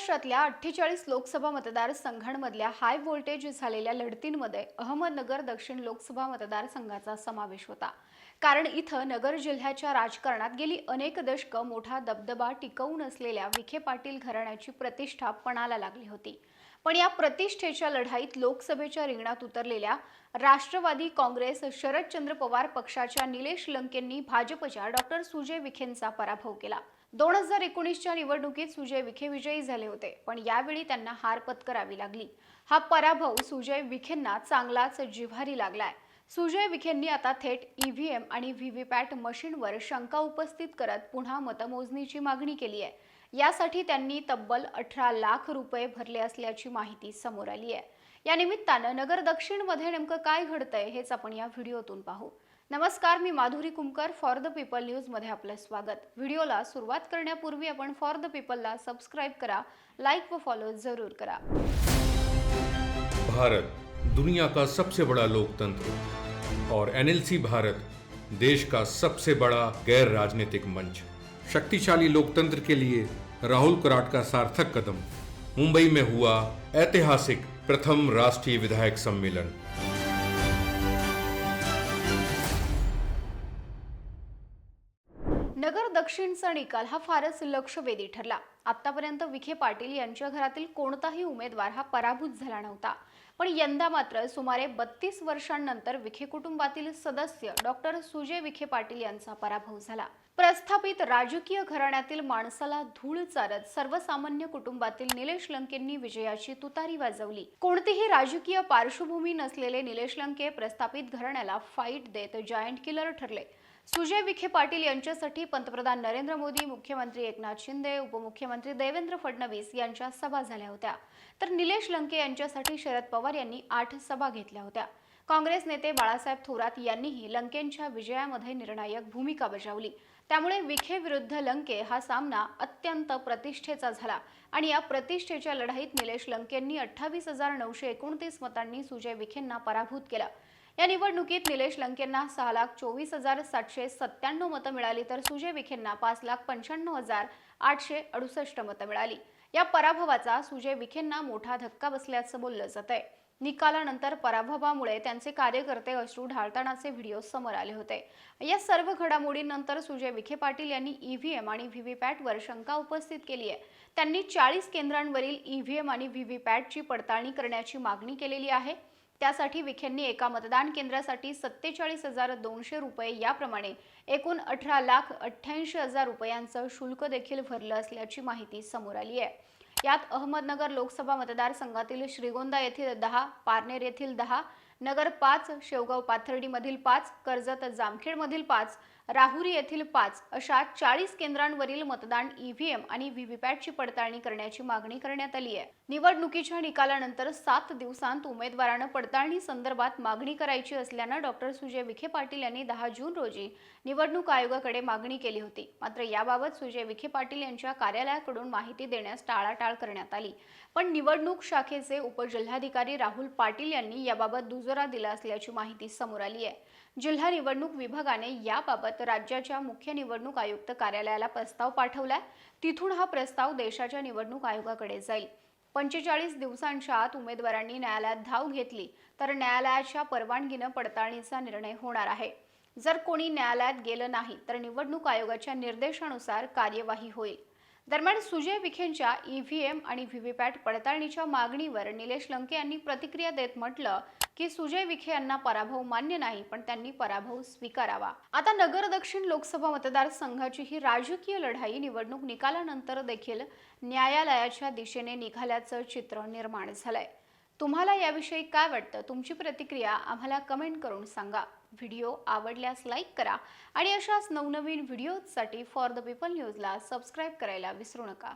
महाराष्ट्रातल्या अठ्ठेचाळीस Lok Sabha मतदारसंघांमधल्या high voltage झालेल्या लढतींमध्ये अहमदनगर दक्षिण लोकसभा मतदारसंघाचा समावेश होता. कारण इथं नगर जिल्ह्याच्या राजकारणात गेली अनेक दशकं मोठा दबदबा टिकवून असलेल्या विखे पाटील घराण्याची प्रतिष्ठा पणाला लागली होती. पण या प्रतिष्ठेच्या लढाईत लोकसभेच्या रिंगणात उतरलेल्या राष्ट्रवादी काँग्रेस शरदचंद्र पवार पक्षाच्या निलेश लंकेंनी भाजपच्या डॉक्टर सुजय विखेंचा पराभव केला. दोन हजार एकोणीसच्या निवडणुकीत सुजय विखे विजयी झाले होते पण यावेळी त्यांना हार पत्करावी लागली. हा पराभव सुजय विखेंना चांगलाच जिव्हारी लागलाय. सुजय विखेंनी आता थेट ईव्हीएम आणि व्हीव्हीपॅट मशीनवर शंका उपस्थित करत पुन्हा मतमोजणीची मागणी केली आहे. यासाठी त्यांनी तब्बल अठरा लाख रुपये भरले असल्याची माहिती समोर आली आहे. या निमित्तानं नगर दक्षिणमध्ये नेमकं काय घडतंय हेच आपण या व्हिडिओतून पाहू. नमस्कार, मी Madhuri Kumkar for the people news मध्ये स्वागत. व्हिडिओला सुरुवात करण्यापूर्वी आपण फॉर द पीपलला सबस्क्राईब करा लाईक व फॉलो ज़रूर करा. भारत, दुनिया का सबसे बड़ा लोकतंत्र और एनएलसी भारत, देश का सबसे बड़ा गैर राजनीतिक मंच। शक्तिशाली लोकतंत्र के लिए राहुल कराट का सार्थक कदम। मुंबई में हुआ ऐतिहासिक प्रथम राष्ट्रीय विधायक सम्मेलन। दक्षिणचा निकाल हा फारच लक्षवेधी ठरला. आतापर्यंत विखे पाटील यांच्या घरातील कोणताही उमेदवार हा पराभूत झाला नव्हता. पण यंदा मात्र सुमारे बत्तीस वर्षांनंतर विखे कुटुंबातील सदस्य डॉक्टर सुजय विखे पाटील यांचा पराभव झाला. प्रस्थापित राजकीय घराण्यातील माणसाला धूळ चारत सर्वसामान्य कुटुंबातील निलेश लंकेंनी विजयाची तुतारी वाजवली. कोणतीही राजकीय पार्श्वभूमी नसलेले निलेश लंके प्रस्थापित घराण्याला फाईट देत जायंट किलर ठरले. सुजय विखे पाटील यांच्यासाठी पंतप्रधान नरेंद्र मोदी मुख्यमंत्री एकनाथ शिंदे उपमुख्यमंत्री देवेंद्र फडणवीस यांच्या सभा झाल्या होत्या. तर निलेश लंके यांच्यासाठी शरद पवार यांनी आठ सभा घेतल्या होत्या. काँग्रेस नेते बाळासाहेब थोरात यांनीही लंकेंच्या विजयामध्ये निर्णायक भूमिका बजावली. त्यामुळे विखे विरुद्ध लंके हा सामना अत्यंत प्रतिष्ठेचा झाला आणि या प्रतिष्ठेच्या लढाईत निलेश लंकेंनी अठ्ठावीस हजार नऊशे एकोणतीस मतांनी सुजय विखेंना पराभूत केलं. या निवडणुकीत निलेश लंकेंना सहा लाख चोवीस हजार सातशे सत्त्याण्णव मतं मिळाली तर सुजय विखेंना पाच लाख पंच्याण्णव हजार आठशे अडुसष्ट मतं मिळाली. या पराभवाचा सुजय विखेंना मोठा धक्का बसल्याचं बोललं जात आहे निकालानंतर पराभवामुळे त्यांचे कार्यकर्ते अश्रू ढाळतानाचे व्हिडिओ समोर आले होते. या सर्व घडामोडींनंतर सुजय विखे पाटील यांनी ईव्हीएम आणि व्हीव्हीपॅटवर शंका उपस्थित केली आहे. त्यांनी चाळीस केंद्रांवरील ईव्हीएम आणि व्हीव्हीपॅटची पडताळणी करण्याची मागणी केलेली आहे. त्यासाठी विखेंनी एका मतदान केंद्रासाठी सत्तेचाळीस हजार दोनशे रुपये याप्रमाणे एकूण अठरा लाख अठ्ठ्याऐंशी हजार रुपयांचं शुल्क देखील भरलं असल्याची माहिती समोर आली आहे. यात अहमदनगर लोकसभा मतदारसंघातील श्रीगोंदा येथील दहा पारनेर येथील दहा नगर पाच शेवगाव पाथर्डीमधील पाच कर्जत जामखेडमधील पाच राहुरी येथील पाच अशा चाळीस केंद्रांवरील मतदान ईव्हीएम आणि व्हीव्हीपॅटची पडताळणी करण्याची मागणी करण्यात आली आहे. निवडणुकीच्या निकालानंतर सात दिवसांत उमेदवारानं पडताळणी संदर्भात मागणी करायची असल्यानं डॉक्टर सुजय विखे पाटील यांनी दहा जून रोजी निवडणूक आयोगाकडे मागणी केली होती. मात्र याबाबत सुजय विखे पाटील यांच्या कार्यालयाकडून माहिती देण्यास टाळाटाळ करण्यात आली. पण निवडणूक शाखेचे उपजिल्हाधिकारी राहुल पाटील यांनी याबाबत दुजोरा दिला असल्याची माहिती समोर आली आहे. जिल्हा निवडणूक विभागाने याबाबत राज्याच्या मुख्य निवडणूक आयुक्त कार्यालयाला प्रस्ताव पाठवलाय. तिथून हा प्रस्ताव देशाच्या निवडणूक आयोगाकडे जाईल. पंचेचाळीस दिवसांच्या आत उमेदवारांनी न्यायालयात धाव घेतली तर न्यायालयाच्या परवानगीनं पडताळणीचा निर्णय होणार आहे. जर कोणी न्यायालयात गेलं नाही तर निवडणूक आयोगाच्या निर्देशानुसार कार्यवाही होईल. दरम्यान सुजय विखेंच्या ईव्हीएम आणि व्हीव्हीपॅट पडताळणीच्या मागणीवर निलेश लंके यांनी प्रतिक्रिया देत म्हटलं की सुजय विखे यांना पराभव मान्य नाही पण त्यांनी पराभव स्वीकारावा. आता नगर दक्षिण लोकसभा मतदारसंघाची ही राजकीय लढाई निवडणूक निकालानंतर देखील न्यायालयाच्या दिशेने निघाल्याचं चित्र निर्माण झालंय. तुम्हाला याविषयी काय वाटतं? तुमची प्रतिक्रिया आम्हाला कमेंट करून सांगा. व्हिडिओ आवडल्यास लाईक करा आणि अशाच नवनवीन व्हिडिओजसाठी फॉर द पीपल न्यूजला सबस्क्राईब करायला विसरू नका.